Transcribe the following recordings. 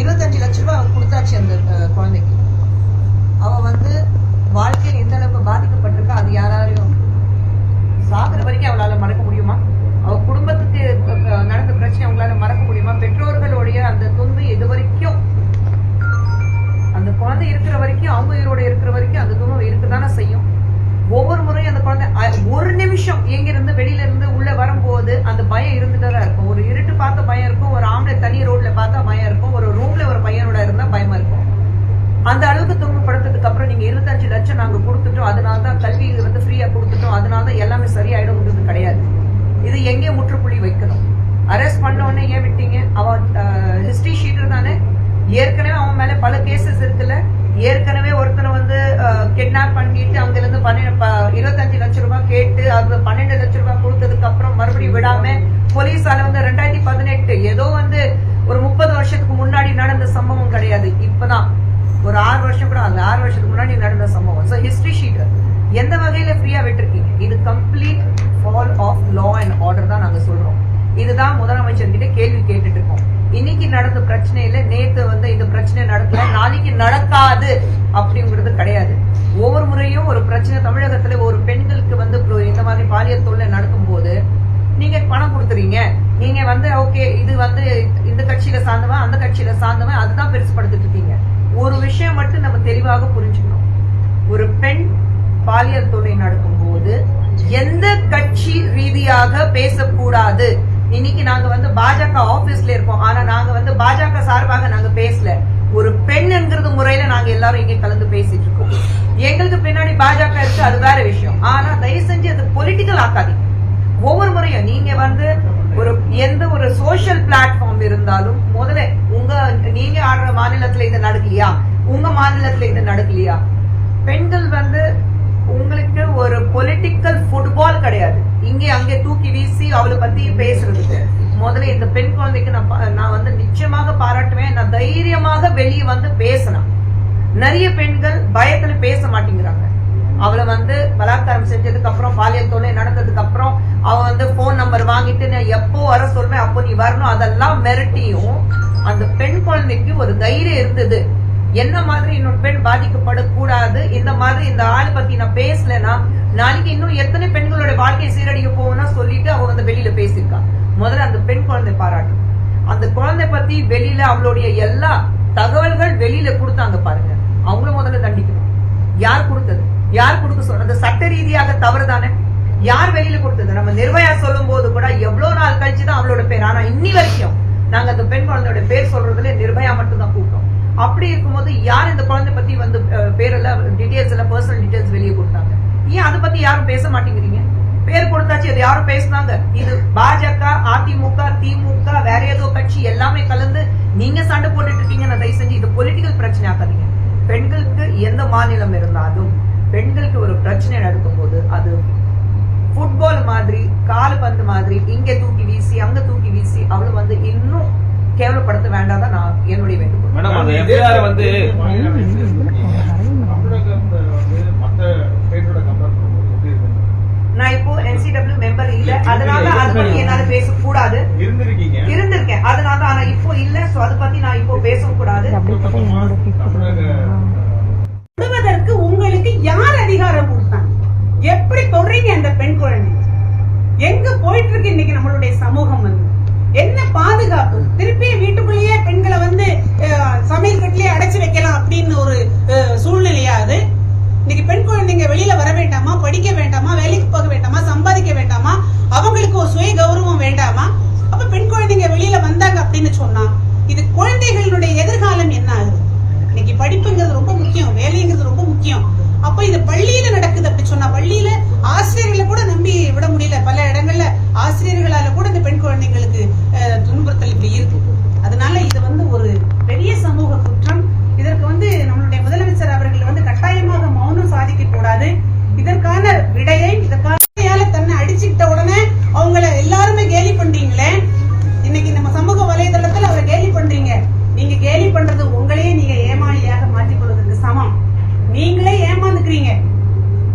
இருபத்தஞ்சு லட்ச ரூபாய் அவ கொடுத்தாச்சு அந்த குழந்தைக்கு. அவ வந்து வாழ்க்கையில் எந்த அளவுக்கு பாதிக்கப்பட்டிருக்கா அது யாராலையும் சாகுற வரைக்கும் அவளால் மறக்க முடியுமா? அவ குடும்பத்துக்கு நடந்த பிரச்சனை அவங்களால மறக்க முடியுமா? பெற்றோர்களுடைய அந்த துன்பு இது வரைக்கும் அந்த குழந்தை இருக்கிற வரைக்கும் அவங்க உயிரோட இருக்கிற வரைக்கும் அந்த துன்பம் இருக்குதானே செய்யும். ஒவ்வொரு முறையும் அந்த குழந்தை ஒரு நிமிஷம் எங்கிருந்து வெளியில இருந்து உள்ள வரும்போது அந்த பயம் இருந்துட்டு தான் இருக்கும். ஒரு இருட்டு பார்த்த பயம் இருக்கும் ஒரு ஆம்பளை தனி ரோட்ல பார்த்தா பயம் இருக்கும் ஒரு ரூம்ல ஒரு பையனோட இருந்தா பயமா இருக்கும். அந்த அளவுக்கு துன்பப்படுத்ததுக்கு அப்புறம் நீங்க இருபத்தஞ்சு லட்சம் நாங்க கொடுத்துட்டோம். அதனால தான் கல்வி வந்து ஃப்ரீயா கொடுத்துட்டோம். அதனால தான் எல்லாமே சரியாயிடும்ன்றது கிடையாது. இது எங்கே முற்றுப்புள்ளி வைக்கணும். அரெஸ்ட் பண்ண ஏன் விட்டீங்க? அவன் ஹிஸ்டரி ஷீட்டர் தானே ஏற்கனவே அவன் மேல பல கேசஸ் இருக்குல்ல? ஏற்கனவே ஒருத்தனை வந்து கிட்னாப் பண்ணிட்டு அவங்க இருந்து பன்னெண்டு இருபத்தஞ்சு லட்சம் ரூபாய் கேட்டு அது பன்னெண்டு லட்சம் ரூபாய் கொடுத்ததுக்கு அப்புறம் மறுபடியும் விடாம போலீஸால வந்து ரெண்டாயிரத்தி பதினெட்டு ஏதோ வந்து ஒரு முப்பது வருஷத்துக்கு முன்னாடி நடந்த சம்பவம் கிடையாது. இப்பதான். ஒரு ஆறு வருஷம் கூட அந்த ஆறு வருஷத்துக்கு முன்னாடி நடந்த சம்பவம். ஸோ ஹிஸ்டரி ஷீட் எந்த வகையில ஃப்ரீயா விட்டுருக்கீங்க? இது complete fall of law and order தான் நாங்க சொல்றோம். இதுதான் முதலமைச்சர் கிட்ட கேள்வி கேட்டுட்டு இருக்கோம். இன்னைக்கு நடந்த பிரச்சனையில நேத்து வந்து இந்த பிரச்சனை நடக்கல நாளைக்கு நடக்காது அப்படிங்கிறது கிடையாது. ஒவ்வொரு முறையும் ஒரு பிரச்சனை தமிழகத்துல ஒரு பெண்களுக்கு வந்து இந்த மாதிரி பாலியல் தொல்லை நடக்கும்போது நீங்க பணம் கொடுத்துறீங்க. நீங்க வந்து ஓகே இது வந்து இந்த கட்சியில சார்ந்தவன் அந்த கட்சியில சார்ந்தவன் அதுதான் பெருசுபடுத்திட்டு இருக்கீங்க. ஒரு விஷயம் மட்டும் நம்ம தெளிவாக புரிஞ்சுக்கணும். ஒரு பெண் பாலியல் தொழில் நடக்கும் போது எந்த கட்சி ரீதியாக பேசக்கூடாது? இன்னைக்கு நாங்க வந்து பாஜக ஆபீஸ்ல இருக்கோம். ஆனா நாங்க வந்து பாஜக சார்பாக நாங்க பேசல. ஒரு பெண் என்கிறது முறையில நாங்க எல்லாரும் இங்க கலந்து பேசிட்டு இருக்கோம். எங்களுக்கு பின்னாடி பாஜக இருக்கு அது வேற விஷயம். ஆனா தயவு செஞ்சு அது பொலிட்டிக்கல் ஆக்காதீங்க. ஒவ்வொரு முறையும் நீங்க வந்து ஒரு எந்த ஒரு சோஷியல் பிளாட்ஃபார்ம் இருந்தாலும் முதல்ல உங்க நீங்க ஆடுற மாநிலத்துல இது நடக்கலையா? உங்க மாநிலத்துல இது நடக்கலையா? பெண்கள் வந்து உங்களுக்கு ஒரு பொலிட்டிக்கல் ஃபுட்பால் கிடையாது. இங்கே அங்கே தூக்கி வீசி அவளை பத்தி பேசுறதுக்கு முதல்ல இந்த பெண் குழந்தைக்கு நான் நான் வந்து நிச்சயமாக பாராட்டுவேன். நான் தைரியமாக வெளியே வந்து பேசணும். நிறைய பெண்கள் பயத்துல பேச மாட்டேங்கிறாங்க. அவளை வந்து பலாத்காரம் செஞ்சதுக்கு அப்புறம் பாலியல் தொழில் நடந்ததுக்கு அப்புறம் அவ வந்து போன் நம்பர் வாங்கிட்டு நான் எப்போ வர சொல்வேன் அப்போ நீ வரணும் அதெல்லாம் மிரட்டியும் அந்த பெண் குழந்தைக்கு ஒரு தைரியம் இருந்தது. என்ன மாதிரி இன்னொரு பெண் பாதிக்கப்படக்கூடாது இந்த மாதிரி இந்த ஆள் பத்தி நான் பேசலன்னா நாளைக்கு இன்னும் எத்தனை பெண்களோட வாழ்க்கை சீரழிய போகும்னா சொல்லிட்டு அவ வந்து வெளியில பேசியிருக்கா. முதல்ல அந்த பெண் குழந்தை பாராட்டும். அந்த குழந்தை பத்தி வெளியில அவளுடைய எல்லா தகவல்கள் வெளியில கொடுத்தாங்க பாருங்க. அவங்கள முதல்ல தண்டிக்கணும். யார் கொடுத்தது? யார் கொடுக்க சொன்னது சட்ட ரீதியாக தவறு தானே யார் வெளியில கொடுத்தது? நம்ம நிர்பயா சொல்லும் போது கூட எவ்வளவு நாள் கழிச்சு தான் அவளோட பேர். ஆனா இன்னி வரைக்கும் நாங்க அந்த பெண் குழந்தையோட பேர் சொல்றதுல நிர்பயா மட்டும் தான் கூப்பிட்டோம். அப்படி இருக்கும்போது யார் இந்த குழந்தை பத்தி வந்து அஹ், பேரெல்லாம் டீடைல்ஸ் எல்லாம் பர்சனல் டீடைல்ஸ் வெளியே கொடுத்தாங்க? ஏன் அதை பத்தி யாரும் பேச மாட்டேங்கிறீங்க? பேர் கொடுத்தாச்சு அது யாரும் பேசுனாங்க. இது பாஜக அதிமுக திமுக வேற ஏதோ கட்சி எல்லாமே கலந்து நீங்க சண்டை போட்டுட்டு இருக்கீங்க நான் தயவு செஞ்சு இது பொலிட்டிக்கல் பிரச்சனை ஆக்காதீங்க. பெண்களுக்கு எந்த மாநிலம் இருந்தாலும் பெண்களுக்கு ஒரு பிரச்சனை நடக்கும் போது அது ஃபுட்பால் மாதிரி கால்பந்து மாதிரி இங்க தூக்கி வீசி அங்க தூக்கி வீசி அவளை வந்து இன்னும் கேவலப்படுத்த வேண்டாம் தான் நான் என்னுடைய வேண்டுகோள். மேடம் அந்த எஃப்ஐஆர் வந்து நான் இப்போ என்சிடபிள்யூ மெம்பர் இல்ல. அதனால அதை பத்தி என்னால பேசக்கூடாது. இருந்திருக்கீங்க. இருந்திருக்கேன். அதனால ஆனா இப்போ இல்ல. சோ அதை பத்தி நான் இப்போ பேசக்கூடாது. தொடுவதற்கு உங்களுக்கு யார் அதிகாரம் கொடுத்தாங்க? எப்படி தொடறீங்க அந்த பெண் குழந்தை எங்க போயிட்டு இருக்கு இன்னைக்கு நம்மளுடைய சமூகம் வந்து? என்ன பாதுகாப்பு? திருப்பி வீட்டுக்குள்ளேயே பெண்களை வந்து சமையல் கட்டிலேயே அடைச்சு வைக்கலாம் அப்படின்னு ஒரு சூழ்நிலையா அது? இன்னைக்கு பெண் குழந்தைங்க வெளியில வர வேண்டாமா? படிக்க வேண்டாமா? வேலைக்கு போக வேண்டாமா? சம்பாதிக்க வேண்டாமா? அவங்களுக்கு ஒரு சுய கௌரவம் வேண்டாமா? அப்ப பெண் குழந்தைங்க வெளியில வந்தாங்க அப்படின்னு சொன்னா இது குழந்தைகளுடைய எதிர்காலம் என்ன ஆகுது இன்னைக்கு படிப்புங்கிறது ரொம்ப முக்கியம் வேலைங்கிறது ரொம்ப முக்கியம். அப்ப இது பள்ளியில நடக்குது அப்படி சொன்னா பள்ளியில ஆசிரியர்களை கூட நம்பி விட முடியல. பல இடங்கள்ல ஆசிரியர்களால கூட இந்த பெண் குழந்தைங்களுக்கு துன்புறுத்தல் இப்படி இருக்கு. அதனால இது வந்து இருக்கிறீங்க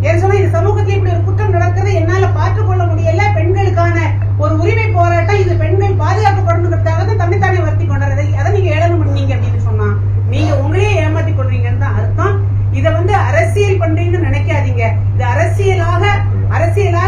ஏன்னு சொன்னா இந்த சமூகத்துல இப்படி ஒரு குற்றம் நடக்கிறத என்னால பார்த்துக் கொள்ள முடியல. பெண்களுக்கான ஒரு உரிமை போராட்டம் இது பெண்கள் பாதுகாக்கப்படணுங்கிறதுக்காக தான் தன்னைத்தானே வருத்தி கொண்டாரு அதை நீங்க ஏளனம் பண்ணீங்க அப்படின்னு சொன்னா நீங்க உங்களையே ஏமாத்தி கொள்றீங்கன்னு தான் அர்த்தம். இதை வந்து அரசியல் பண்றீங்கன்னு நினைக்காதீங்க. இது அரசியலாக அரசியலாக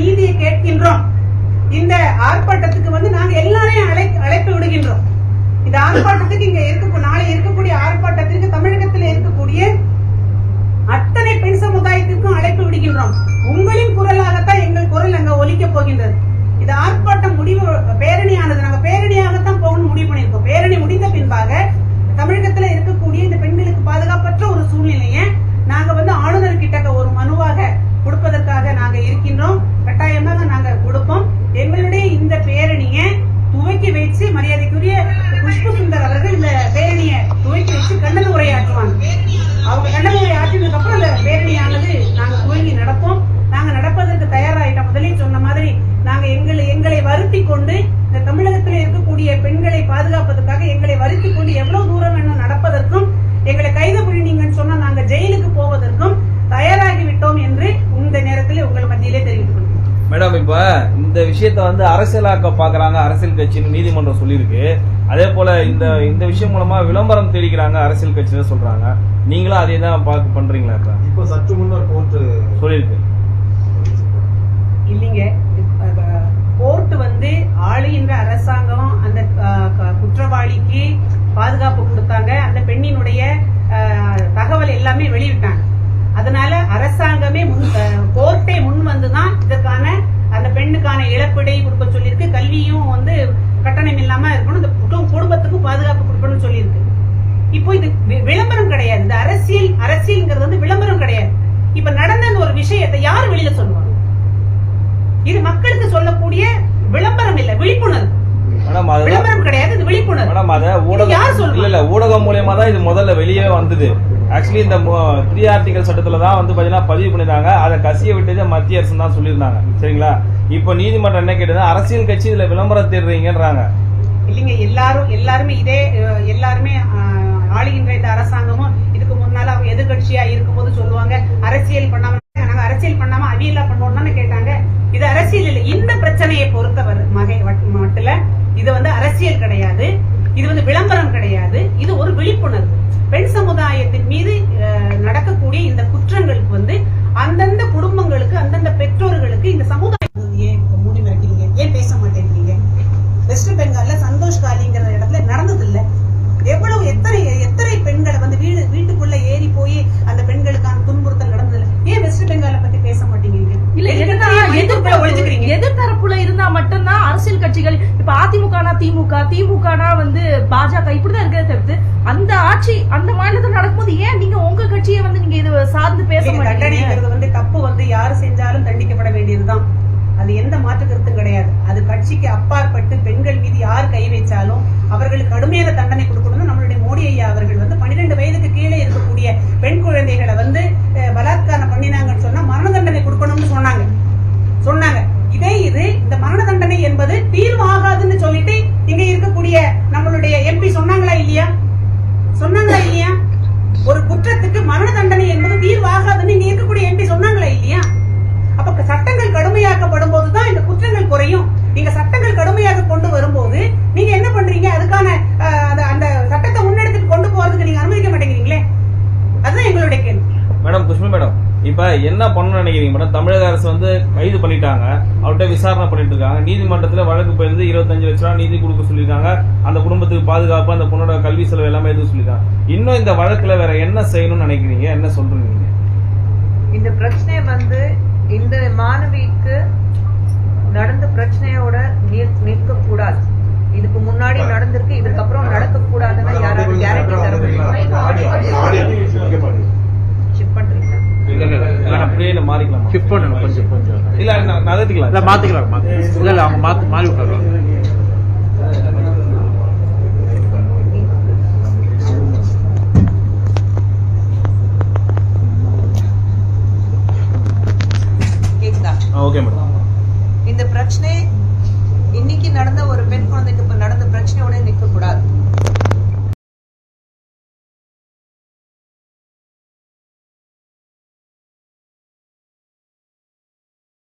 நீதியை கேட்கின்றோம். இந்த ஆர்ப்பாட்டத்துக்கு வந்து நாங்க எல்லாரையும் அழை அழைப்பு விடுகின்றோம். இந்த ஆர்ப்பாட்டத்துக்கு இங்க இருக்க நாளை இருக்கக்கூடிய ஆர்ப்பாட்டத்திற்கு தமிழகத்தில் இருக்கக்கூடிய அத்தனை பெண் சமுதாயத்திற்கும் அழைப்பு விடுகின்றோம். உங்களின் குரலாகத்தான் எங்கள் குரல் அங்க ஒலிக்க போகின்றது. இது ஆர்ப்பாட்டம் முடிவு பேரணியானது நாங்க பேரணியாகத்தான் போகணும் முடிவு பண்ணியிருக்கோம். பேரணி முடிந்த பின்பாக தமிழகத்துல இருக்கக்கூடிய இந்த பெண்களுக்கு பாதுகாப்பற்ற ஒரு சூழ்நிலையை நாங்க வந்து ஆளுநர் கிட்ட ஒரு மனுவாக கொடுப்பதற்காக நாங்க இருக்கின்றோம். கட்டாயமாக நாங்க கொடுப்போம். எங்களுடைய இந்த பேரணியை துவக்கி வச்சு மரியாதைக்குரிய புஷ்பு சுந்தர் அவர்கள் இந்த பேரணியை துவக்கி வச்சு கண்டன உரையாற்றுவாங்க. அவங்க கண்டன உரை ஆற்றினதுக்கு அப்புறம் அந்த பேரணியானது நாங்க துவங்கி நடப்போம். நாங்க நடப்பதற்கு தயாராயிட்டோம். முதலே சொன்ன மாதிரி நாங்க எங்களை எங்களை வருத்தி கொண்டு இந்த தமிழகத்தில் இருக்கக்கூடிய பெண்களை பாதுகாப்பதற்காக எங்களை வருத்தி கொண்டு எவ்வளவு தூரம் வேணும் நடப்பதற்கும் எங்களை கைது விஷயத்த வந்து அரசியலாக்க பாக்குறாங்க அரசியல் கட்சின்னு நீதிமன்றம் சொல்லியிருக்கு. அதே போல இந்த இந்த விஷயம் மூலமா விளம்பரம் தேடிக்கிறாங்க அரசியல் கட்சின்னு சொல்றாங்க. நீங்களும் அதே தான் பாக்க பண்றீங்களா இப்ப இப்போ சற்று முன்னர் கோர்ட்டு சொல்லியிருக்கு. இல்லைங்க. கோர்ட் வந்து ஆளுகின்ற அரசாங்கம் அந்த குற்றவாளிக்கு பாதுகாப்பு கொடுத்தாங்க. அந்த பெண்ணினுடைய தகவல் எல்லாமே வெளியிட்டாங்க. அதனால அரசாங்கமே முன் கோர்ட்டே முன் வந்து தான் இதற்கான அந்த பெண்ணுக்கான இழப்பீடை கொடுக்க சொல்லியிருக்கு. கல்வியும் வந்து கட்டணம் இல்லாம இருக்கணும். இந்த குடும்ப- குடும்பத்துக்கும் பாதுகாப்பு கொடுக்கணும்னு சொல்லியிருக்கு. இப்போ இது விளம்பரம் கிடையாது. இந்த அரசியல் அரசியல்ங்கிறது வந்து விளம்பரம் கிடையாது. இப்ப நடந்த இந்த ஒரு விஷயத்தை யார் வெளியில சொல்லுவாங்க? இது மக்களுக்கு சொல்லக்கூடிய விளம்பரம் இல்ல விழிப்புணர்வு. விளம்பரம் கிடையாது இது விழிப்புணர்வு. யார் இல்ல ஊடகம் மூலியமா தான் இது முதல்ல வெளியே வந்தது. ஆக்சுவலி இந்த த்ரீ ஆர்டிகல் சட்டத்துல தான் வந்து பார்த்தீங்கன்னா பதிவு பண்ணியிருந்தாங்க அதை கசிய விட்டது மத்திய அரசு தான் சொல்லியிருந்தாங்க. சரிங்களா? இப்போ நீதிமன்றம் என்ன கேட்டது அரசியல் கட்சி இதில் விளம்பரம் தேடுறீங்கன்றாங்க. இல்லைங்க எல்லாரும் எல்லாருமே இதே எல்லாருமே ஆளுகின்ற இந்த அரசாங்கமும் இதுக்கு முன்னால அவங்க எதிர்கட்சியா இருக்கும்போது சொல்லுவாங்க அரசியல் பண்ணாம நாங்க அரசியல் பண்ணாம அவியலா பண்ணோம் கேட்டாங்க. இது அரசியல் இல்லை. இந்த பிரச்சனையை பொறுத்தவர் மகை மட்டுல இது வந்து அரசியல் கிடையாது. இது வந்து விளம்பரம் கிடையாது. இது ஒரு விழிப்புணர்வு. பெண் சமுதாயத்தின் மீது நடக்கக்கூடிய இந்த குற்றங்களுக்கு வந்து அந்தந்த குடும்பங்களுக்கு அந்தந்த பெற்றோர்களுக்கு இந்த சமுதாயம் ஏன் மூடி மறைக்கிறீங்க ஏன் பேச மாட்டேங்கிறீங்க? வெஸ்ட் பெங்கால்ல சந்தோஷ் காலிங்கிற இடத்துல நடந்தது இல்ல எவ்வளவு எத்தனை எத்தனை பெண்களை வந்து வீடு வீட்டுக்குள்ள ஏறி போய் அந்த பெண்களுக்கான துன்புறுத்தல் நடந்தது ஏன் வெஸ்ட் பெங்கால பத்தி பேச மாட்டேங்கிறீங்க? இல்ல எதிர்த்தரப்புல இருந்தா மட்டும்தான் அரசியல் கட்சிகள் இப்ப அதிமுகனா திமுக திமுகனா வந்து பாஜக இப்படிதான் இருக்கிறத தவிர்த்து அந்த ஆட்சி அந்த மாநிலத்தில் நடக்கும்போது ஏன் நீங்க உங்க கட்சியை வந்து நீங்க இது சார்ந்து பேச மாட்டீங்க? வந்து தப்பு வந்து யாரு செஞ்சாலும் தண்டிக்கப்பட வேண்டியதுதான். அது எந்த மாற்று கருத்தும் கிடையாது. அது கட்சிக்கு அப்பாற்பட்டு பெண்கள் மீது யார் கை வைச்சாலும் அவர்களுக்கு கடுமையான தண்டனை கொடுக்கணும்னு நம்மளுடைய மோடி ஐயா அவர்கள் வந்து பன்னிரெண்டு வயதுக்கு கீழே இருக்கக்கூடிய பெண் குழந்தைகளை வந்து அஹ், பலாத்காரம் பண்ணினாங்கன்னு சொன்னா மரண தண்டனை கொடுக்கணும்னு சொன்னாங்க சொன்னாங்க இதே இது இந்த மரண தண்டனை என்பது தீர்வாகாதுன்னு சொல்லிட்டு இங்க இருக்கக்கூடிய நம்மளுடைய எம்பி சொன்னாங்களா இல்லையா சொன்னாங்களா இல்லையா ஒரு குற்றத்துக்கு மரண தண்டனை என்பது தீர்வாகாதுன்னு இங்க இருக்கக்கூடிய எம்பி சொன்னாங்களா இல்லையா அப்ப சட்டங்கள் கடுமையாக்கப்படும் போதுதான் இந்த குற்றங்கள் குறையும் நீங்க சட்டங்கள் கடுமையாக கொண்டு வரும்போது நீங்க என்ன பண்றீங்க அதுக்கான அஹ், அந்த- அந்த சட்டத்தை முன்னெடுத்துட்டு கொண்டு போறதுக்கு நீங்க அனுமதிக்க மாட்டேங்கிறீங்களே அதுதான் எங்களுடைய கேள்வி மேடம் குஷ்மி மேடம் இப்ப என்ன பண்ணணும்னு நினைக்கிறீங்க. மேடம் தமிழக அரசு வந்து கைது பண்ணிட்டாங்க. அவர்கிட்ட விசாரணை பண்ணிட்டு இருக்காங்க. நீதிமன்றத்துல வழக்கு போயிருந்து இருபத்தஞ்சு லட்ச ரூபா நீதி கொடுக்க சொல்லியிருக்காங்க. அந்த குடும்பத்துக்கு பாதுகாப்பு அந்த பொண்ணோட கல்வி செலவு எல்லாமே எதுவும் சொல்லியிருக்காங்க. இன்னும் இந்த வழக்குல வேற என்ன செய்யணும்னு நினைக்கிறீங்க? என்ன சொல்றீங்க? இந்த பிரச்சனை வந்து இந்த மாணவிக்கு நடந்த பிரச்சனையோட நிற்- நிற்க கூடாது இதுக்கு முன்னாடி நடந்திருக்கு இதுக்கப்புறம் நடக்க கூடாதுன்னு யாராவது கேரண்டி தர முடியுமா செக் பண்றீங்களா இல்ல இல்ல இல்ல மாறிக்கலாம்? ஷிஃப்ட் பண்ணணும் கொஞ்சம். கொஞ்சம். இல்ல நகர்த்திக்கலாம். இல்ல மாத்திக்கலாம் மாத்திக்கலாம் இல்ல இல்ல அவங்க மாத்தி மாறி விட்டுறாங்க. கேக்குதா? Okay madam. இந்த பிரச்சனை இன்னைக்கு நடந்த ஒரு பெண் குழந்தைக்கு இப்ப நடந்த பிரச்சனையோட நிக்க கூடாது